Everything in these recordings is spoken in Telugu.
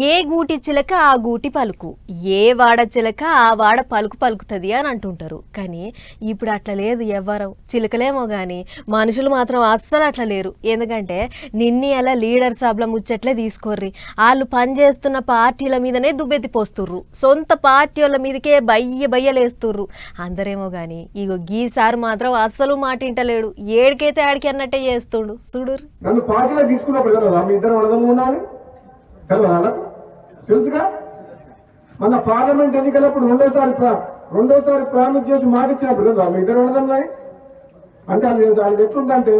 ఏ గూటి చిలక ఆ గూటి పలుకు? ఏ వాడ చిలక ఆ వాడ పలుకు పలుకుతుంది అని అంటుంటారు. కానీ ఇప్పుడు అట్లా లేదు ఎవ్వరం. చిలకలేమో కానీ మనుషులు మాత్రం అస్సలు అట్లా లేరు. ఎందుకంటే నిన్ని అలా లీడర్ సభల ముచ్చట్లే తీసుకోర్రి. వాళ్ళు పనిచేస్తున్న పార్టీల మీదనే దుబ్బెత్తి పోస్తుర్రు. సొంత పార్టీ వాళ్ళ మీదకే బయ్య బయ్యలేస్తుర్రు. అందరేమో కానీ ఇగో గీసారి మాత్రం అస్సలు మాట ఇంటలేడు ఏడికైతే ఆడికి అన్నట్టే చేస్తుండు. చూడు నన్ను పార్టీలో తీసుకున్నప్పుడు కదా మీ ఇద్దరు అడదం ఉన్నామని తెలుసుగా? మన పార్లమెంట్ ఎన్నికలప్పుడు రెండోసారి ప్రా- రెండోసారి ప్రామిస్ చేసి మాటిచ్చినప్పుడు కదా మీ ఇద్దరు అడదం అంటే అది అది ఎట్లుందంటే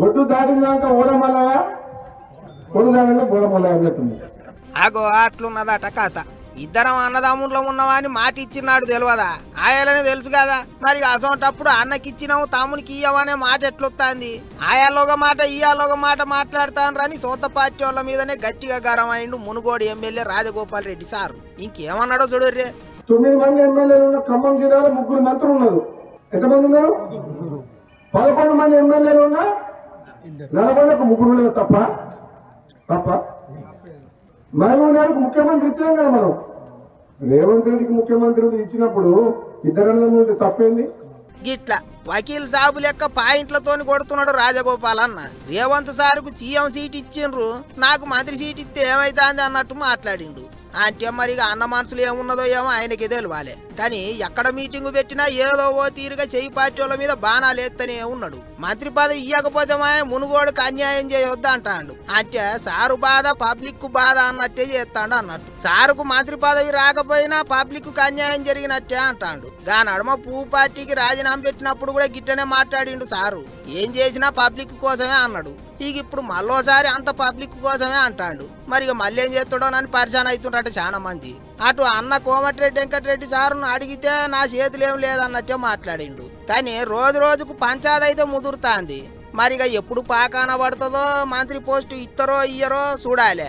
ఒడ్డు దాటినాక ఓడమల్లగా ఒడ్డు దాటినాక బోడమల్లగా అన్నట్టుంది. అగో అట్లున్నదట కథ. ఇద్దరం అన్నదమ్ముల్లో ఉన్నవాని మాట ఇచ్చినాడు తెలియదా ఆయాలని తెలుసు కదా. మరి అసోంటప్పుడు అన్నకిచ్చినాము తమ్మునికి ఇయ్యమనే మాట ఎట్లొత్తాంది? ఆయాలోగా మాట ఇయ్యాలోగా మాట మాట్లాడతానరని సొంత పార్టీ వాళ్ళ మీదనే గట్టిగా గరం అయిండు మునుగోడు ఎమ్మెల్యే రాజగోపాల్ రెడ్డి సార్. ఇంకేమన్నాడో చూడుర్రే. తొమ్మిది మంది ఎమ్మెల్యేలు ఉన్న ఖమ్మం జిల్లాలో ముగ్గురు మంత్రులు ఉన్నారు. ఎంతమంది ఉన్నారు? పదకొండు మంది ఎమ్మెల్యేలు ఉన్నా నల్గొండకు ముగ్గురు ఉన్నారు తప్ప. తప్ప? మహబూబ్ గారికి ముఖ్యమంత్రి ఇచ్చినాం కదా మనం. రేవంత్ రెడ్డికి ముఖ్యమంత్రి ఇచ్చినప్పుడు ఇద్దరు తప్పేంది? గిట్లా వకీల్ సాబు లెక్క పాయింట్లతోని కొడుతున్నాడు రాజగోపాల్ అన్న. రేవంత్ సార్కు సీఎం సీట్ ఇచ్చిండ్రు నాకు మంత్రి సీట్ ఇస్తే ఏమైతుంది అన్నట్టు మాట్లాడిండు. అంటే మరి అన్న మనసులు ఏమున్నదో ఏమో ఆయనకి తెలియాలి కానీ ఎక్కడ మీటింగ్ పెట్టినా ఏదో ఓ తీరుగా చెయ్యి పార్టీ వాళ్ళ మీద బాణాలు ఎత్తనే ఉన్నాడు. మంత్రి పదవి ఇయ్యకపోతే మా మునుగోడుకు అన్యాయం చేయొద్దు అంటాడు. అంటే సారు బాధ పబ్లిక్కు బాధ అన్నట్టే చేస్తాడు అన్నట్టు. సారుకు మంత్రి పదవి రాకపోయినా పబ్లిక్కు అన్యాయం జరిగినట్టే అంటాడు. గా నడుమ పువ్వు పార్టీకి రాజీనామా పెట్టినప్పుడు కూడా గిట్టనే మాట్లాడిండు సారు. ఏం చేసినా పబ్లిక్ కోసమే అన్నాడు. ఇక ఇప్పుడు మళ్ళోసారి అంత పబ్లిక్ కోసమే అంటాడు. మరి ఇక మళ్ళీ ఏం చేస్తాడోనని పరిశాన్ అవుతుంటాడు చాలా మంది. అటు అన్న కోమటిరెడ్డి వెంకటరెడ్డి సారు అడిగితే నా చేతులు ఏం లేదన్నట్టే మాట్లాడిండు. కానీ రోజు రోజుకు పంచాదైతే ముదురుతాంది. మరిగా ఎప్పుడు పాకాన పడుతుందో మంత్రి పోస్టు ఇస్తారో ఇయ్యరో చూడాలి.